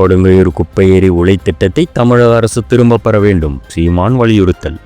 கொடுங்கையூர் குப்பை எரி உலை திட்டத்தை தமிழக அரசு திரும்பப் பெற வேண்டும். சீமான் வலியுறுத்தல்.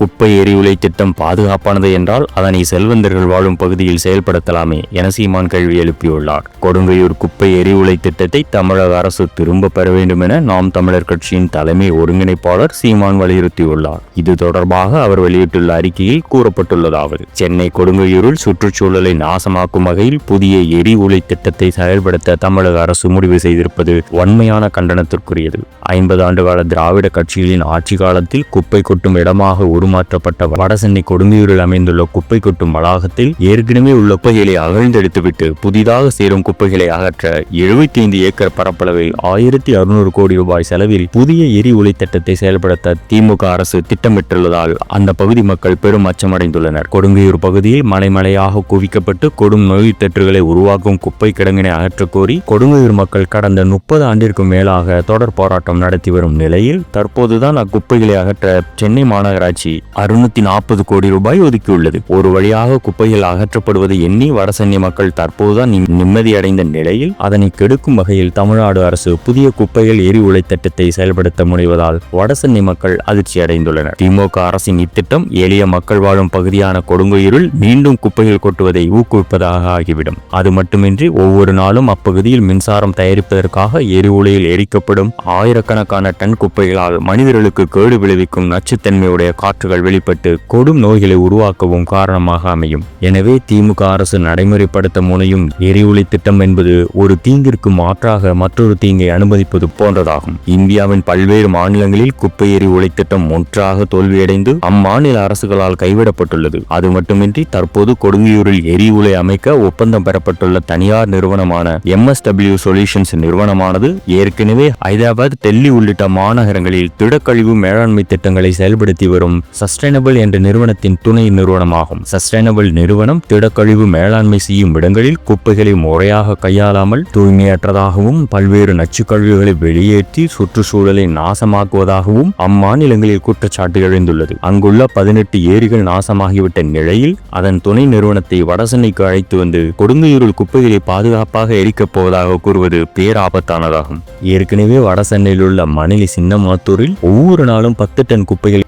குப்பை எரிவுலை திட்டம் பாதுகாப்பானது என்றால் அதனை செல்வந்தர்கள் வாழும் பகுதியில் செயல்படுத்தலாமே என சீமான் கேள்வி எழுப்பியுள்ளார். கொடுங்கையூர் குப்பை எரிவுலை திட்டத்தை தமிழக அரசு திரும்ப பெற வேண்டும் என நாம் தமிழர் கட்சியின் தலைமை ஒருங்கிணைப்பாளர் சீமான் வலியுறுத்தியுள்ளார். இது தொடர்பாக அவர் வெளியிட்டுள்ள அறிக்கையில் கூறப்பட்டுள்ளதாவது சென்னை கொடுங்கையூரில் சுற்றுச்சூழலை நாசமாக்கும் வகையில் புதிய எரிவுலை திட்டத்தை செயல்படுத்த தமிழக அரசு முடிவு செய்திருப்பது வன்மையான கண்டனத்திற்குரியது. ஐம்பது ஆண்டுகால திராவிட கட்சிகளின் ஆட்சி காலத்தில் குப்பை கொட்டும் இடமாக உருமாற்றப்பட்ட வடசென்னை கொடுங்கையூரில் அமைந்துள்ள குப்பை கொட்டும் வளாகத்தில் ஏற்கனவே உள்ள குப்பைகளை அகழ்ந்தெடுத்துவிட்டு புதிதாக சேரும் குப்பைகளை அகற்ற எழுபத்தி ஐந்து ஏக்கர் பரப்பளவில் ஆயிரத்தி அறுநூறு கோடி ரூபாய் செலவில் புதிய எரி ஒளி திட்டத்தை செயல்படுத்த திமுக அரசு திட்டமிட்டுள்ளதால் அந்த பகுதி மக்கள் பெரும் அச்சமடைந்துள்ளனர். கொடுங்கையூர் பகுதியில் மலைமலையாக குவிக்கப்பட்டு கொடும் நோய் தொற்றுகளை உருவாக்கும் குப்பை கிடங்கினை அகற்றக் கோரி கொடுங்கையூர் மக்கள் கடந்த முப்பது ஆண்டிற்கும் மேலாக தொடர் போராட்டம் நடத்தி வரும் நிலையில் தற்போதுதான் அக்குப்பைகளை அகற்ற சென்னை மாநகராட்சி அறுநூத்தி நாற்பது கோடி ரூபாய் ஒதுக்கியுள்ளது. ஒரு வழியாக குப்பைகள் அகற்றப்படுவதை எண்ணி வடசென்னை மக்கள் தற்போதுதான் நிம்மதியடைந்த நிலையில் அதனை கெடுக்கும் வகையில் தமிழ்நாடு அரசு புதிய குப்பைகள் எரி உலை திட்டத்தை செயல்படுத்த முனைவதால் வடசென்னை மக்கள் அதிர்ச்சி அடைந்துள்ளனர். திமுக அரசின் இத்திட்டம் எளிய மக்கள் வாழும் பகுதியான கொடுங்குயிரில் மீண்டும் குப்பைகள் கொட்டுவதை ஊக்குவிப்பதாக ஆகிவிடும். அது மட்டுமின்றி ஒவ்வொரு நாளும் அப்பகுதியில் மின்சாரம் தயாரிப்பதற்காக எரிவுலையில் எரிக்கப்படும் ஆயிரக்கணக்கான டன் குப்பைகளால் மனிதர்களுக்கு கேடு விளைவிக்கும் நச்சுத்தன்மையுடைய காற்று காற்றுகள் வெளிப்பட்டு கொடும் நோய்களை உருவாக்கவும் காரணமாக அமையும். எனவே திமுக அரசு நடைமுறைப்படுத்த முனையும் எரிவுலை திட்டம் என்பது ஒரு தீங்கிற்கு மாற்றாக மற்றொரு தீங்கை அனுமதிப்பது போன்றதாகும். இந்தியாவின் பல்வேறு மாநிலங்களில் குப்பை எரிவுலை திட்டம் ஒன்றாக தோல்வியடைந்து அம்மாநில அரசுகளால் கைவிடப்பட்டுள்ளது. அது மட்டுமின்றி தற்போது கொடுங்கையூரில் எரிவுலை அமைக்க ஒப்பந்தம் பெறப்பட்டுள்ள தனியார் நிறுவனமான எம்எஸ்டபிள்யூ சொல்யூஷன்ஸ் நிறுவனமானது ஏற்கனவே ஹைதராபாத் டெல்லி உள்ளிட்ட மாநகரங்களில் திடக்கழிவு மேலாண்மை திட்டங்களை செயல்படுத்தி வரும் சஸ்டைனபிள் என்ற நிறுவனத்தின் துணை நிறுவனமாகும். சஸ்டைனபிள் நிறுவனம் திடக்கழிவு மேலாண்மை செய்யும் இடங்களில் குப்பைகளை முறையாக கையாளாமல் தூய்மையற்றதாகவும் பல்வேறு நச்சுக் கழிவுகளை வெளியேற்றி சுற்றுச்சூழலை நாசமாக்குவதாகவும் அம்மாநிலங்களில் குற்றச்சாட்டு எழுந்துள்ளது. அங்குள்ள பதினெட்டு ஏரிகள் நாசமாகிவிட்ட நிலையில் அதன் துணை நிறுவனத்தை வடசென்னைக்கு அழைத்து வந்து கொடுங்கையூரில் குப்பைகளை பாதுகாப்பாக எரிக்கப் போவதாக கூறுவது பேராபத்தானதாகும். ஏற்கனவே வடசென்னையில் உள்ள மணலி சின்னமாத்தூரில் ஒவ்வொரு நாளும் பத்து டன் குப்பைகள்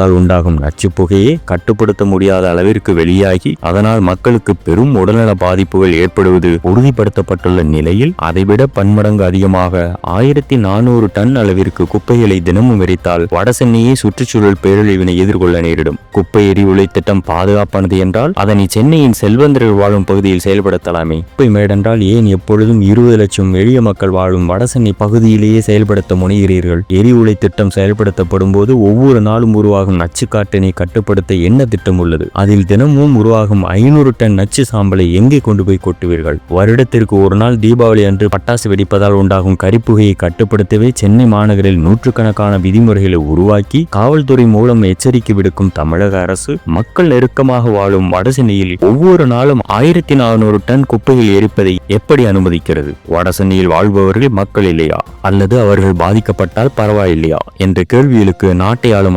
எரிக்கப்படுவதால் உண்டாகும் நச்சு புகையே கட்டுப்படுத்த முடியாத அளவிற்கு வெளியாகி அதனால் மக்களுக்கு பெரும் உடல்நல பாதிப்புகள் ஏற்படுவது உறுதிப்படுத்தப்பட்டுள்ள நிலையில் அதைவிட பன்மடங்கு அதிகமாக ஆயிரத்தி நானூறு டன் அளவிற்கு குப்பைகளை தினமும் எரித்தால் வடசென்னையே சுற்றுச்சூழல் பேரழிவினை எதிர்கொள்ள நேரிடும். குப்பை எரிவுளை திட்டம் பாதுகாப்பானது என்றால் அதனை சென்னையின் செல்வந்தர்கள் வாழும் பகுதியில் செயல்படுத்தலாமே. குப்பை மேடென்றால் ஏன் எப்பொழுதும் இருபது லட்சம் எளிய மக்கள் வாழும் வடசென்னை பகுதியிலேயே செயல்படுத்த முனைகிறீர்கள்? எரிவுளை திட்டம் செயல்படுத்தப்படும் போது ஒவ்வொரு நாளும் உருவாகும் நச்சுக்காற்றினை கட்டுப்படுத்த என்ன திட்டம் உள்ளது? அதில் தினமும் உருவாகும் ஐநூறு டன் நச்சு சாம்பலை எங்கே கொண்டு போய் கொட்டுவீர்கள்? வருடத்திற்கு ஒரு நாள் தீபாவளி அன்று பட்டாசு வெடிப்பதால் உண்டாகும் கரிப்புகையை கட்டுப்படுத்தவே சென்னை மாநகரில் நூற்றுக்கணக்கான விதிமுறைகளை உருவாக்கி காவல்துறை மூலம் எச்சரிக்கை விடுக்கும் தமிழக அரசு மக்கள் நெருக்கமாக வாழும் வடசென்னையில் ஒவ்வொரு நாளும் ஆயிரத்தி நானூறு டன் குப்பைகள் எரிப்பதை எப்படி அனுமதிக்கிறது? வடசென்னையில் வாழ்பவர்கள் மக்கள் இல்லையா? அல்லது அவர்கள் பாதிக்கப்பட்டால் பரவாயில்லையா? என்ற கேள்விகளுக்கு நாட்டை ஆளும்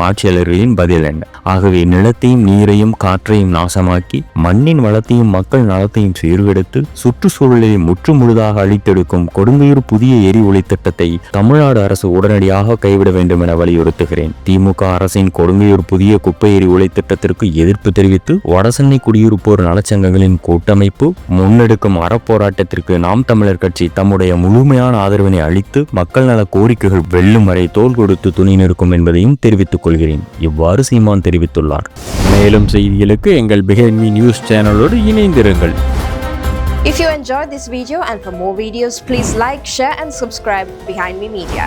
ஆட்சியாளர்களின் பதில் என்ன? ஆகவே நிலத்தையும் நீரையும் காற்றையும் நாசமாக்கி மண்ணின் வளத்தையும் மக்கள் நலத்தையும் சீர்கெடுத்து சுற்றுச்சூழலை முற்றுமுழுதாக அழித்தெடுக்கும் கொடுங்கையூர் புதிய எரி ஒளி திட்டத்தை தமிழ்நாடு அரசு உடனடியாக கைவிட வேண்டும் என வலியுறுத்துகிறேன். திமுக அரசின் கொடுங்கையூர் புதிய குப்பை எரி ஒளி திட்டத்திற்கு எதிர்ப்பு தெரிவித்து வடசென்னை குடியிருப்போர் நலச்சங்கங்களின் கூட்டமைப்பு முன்னெடுக்கும் அறப்போராட்டத்திற்கு நாம் தமிழர் கட்சி தம்முடைய முழுமையான ஆதரவினை அளித்து மக்கள் நல கோரிக்கைகள் வெல்லும் வரை தோள் கொடுத்து துணி நிற்கும் என்பதையும் தெரிவித்துக் கொள்கிறேன். இவ்வாறு சீமான் தெரிவித்துள்ளார் மேலும் செய்திகளுக்கு எங்கள் பிஹைண்ட் மீ நியூஸ் சேனலோடு இணைந்திருங்கள் If you enjoyed this video and for more videos, please like, share and subscribe Behind Me Media.